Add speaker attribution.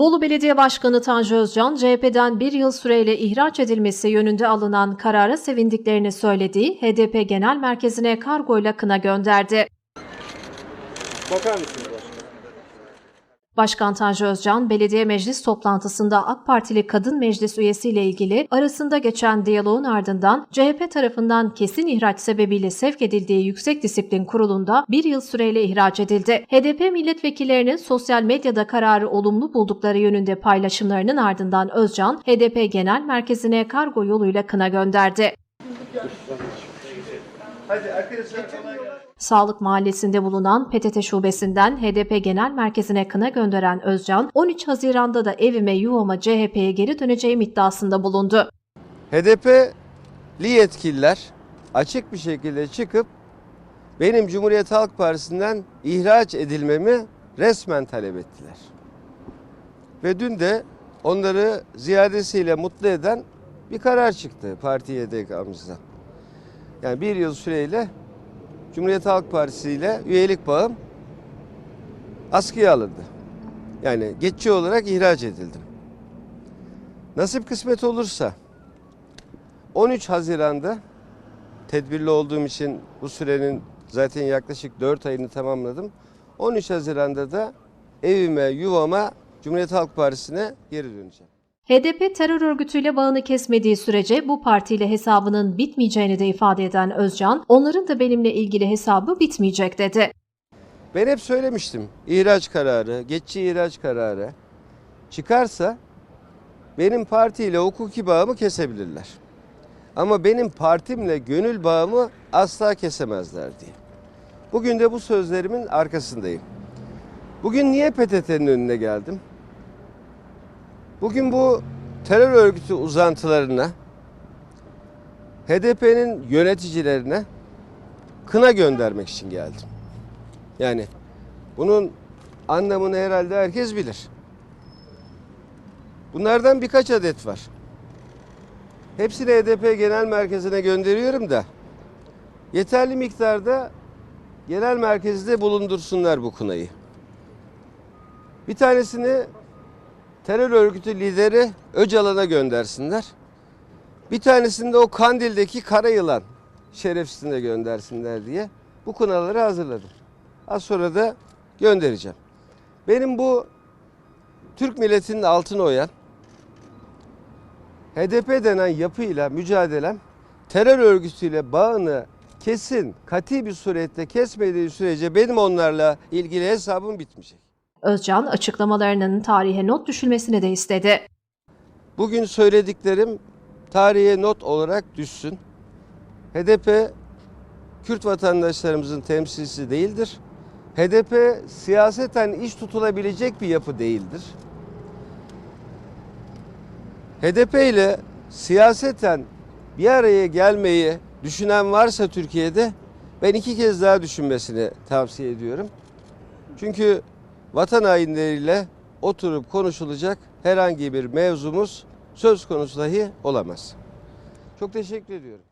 Speaker 1: Bolu Belediye Başkanı Tanju Özcan, CHP'den bir yıl süreyle ihraç edilmesi yönünde alınan karara sevindiklerini söylediği HDP Genel Merkezi'ne kargoyla kına gönderdi.
Speaker 2: Bakar mısınız başkanım?
Speaker 1: Başkan Tanju Özcan, belediye meclis toplantısında AK Partili kadın meclis üyesiyle ilgili arasında geçen diyaloğun ardından CHP tarafından kesin ihraç sebebiyle sevk edildiği Yüksek Disiplin Kurulu'nda bir yıl süreyle ihraç edildi. HDP milletvekillerinin sosyal medyada kararı olumlu buldukları yönünde paylaşımlarının ardından Özcan, HDP Genel Merkezi'ne kargo yoluyla kına gönderdi.
Speaker 2: Hadi arkadaşlar.
Speaker 1: Sağlık Mahallesi'nde bulunan PTT şubesinden HDP Genel Merkezi'ne kına gönderen Özcan, 13 Haziran'da da evime yuvama CHP'ye geri döneceğim iddiasında bulundu.
Speaker 2: HDP'li yetkililer açık bir şekilde çıkıp benim Cumhuriyet Halk Partisi'nden ihraç edilmemi resmen talep ettiler. Ve dün de onları ziyadesiyle mutlu eden bir karar çıktı parti YDK'mızdan. Yani bir yıl süreyle Cumhuriyet Halk Partisi ile üyelik bağım askıya alındı. Yani geçici olarak ihraç edildim. Nasip kısmet olursa 13 Haziran'da tedbirli olduğum için bu sürenin zaten yaklaşık 4 ayını tamamladım. 13 Haziran'da da evime, yuvama Cumhuriyet Halk Partisi'ne geri döneceğim.
Speaker 1: HDP terör örgütüyle bağını kesmediği sürece bu partiyle hesabının bitmeyeceğini de ifade eden Özcan, onların da benimle ilgili hesabı bitmeyecek dedi.
Speaker 2: Ben hep söylemiştim. ihraç kararı, geçici ihraç kararı çıkarsa benim partiyle hukuki bağımı kesebilirler. Ama benim partimle gönül bağımı asla kesemezler diye. Bugün de bu sözlerimin arkasındayım. Bugün niye PTT'nin önüne geldim? Bugün bu terör örgütü uzantılarına, HDP'nin yöneticilerine kına göndermek için geldim. Yani bunun anlamını herhalde herkes bilir. Bunlardan birkaç adet var. Hepsini HDP Genel Merkezi'ne gönderiyorum da yeterli miktarda genel merkezde bulundursunlar bu kınayı. Bir tanesini terör örgütü lideri Öcalan'a göndersinler. Bir tanesini de o Kandil'deki kara yılan şerefsizine göndersinler diye bu kınaları hazırladım. Az sonra da göndereceğim. Benim bu Türk milletinin altını oyan HDP denen yapıyla mücadelem terör örgütüyle bağını kesin, kati bir surette kesmediği sürece benim onlarla ilgili hesabım bitmeyecek.
Speaker 1: Özcan açıklamalarının tarihe not düşülmesini de istedi.
Speaker 2: Bugün söylediklerim tarihe not olarak düşsün. HDP Kürt vatandaşlarımızın temsilcisi değildir. HDP siyaseten iş tutulabilecek bir yapı değildir. HDP ile siyaseten bir araya gelmeyi düşünen varsa Türkiye'de ben iki kez daha düşünmesini tavsiye ediyorum. Çünkü vatan hainleriyle oturup konuşulacak herhangi bir mevzumuz söz konusu dahi olamaz. Çok teşekkür ediyorum.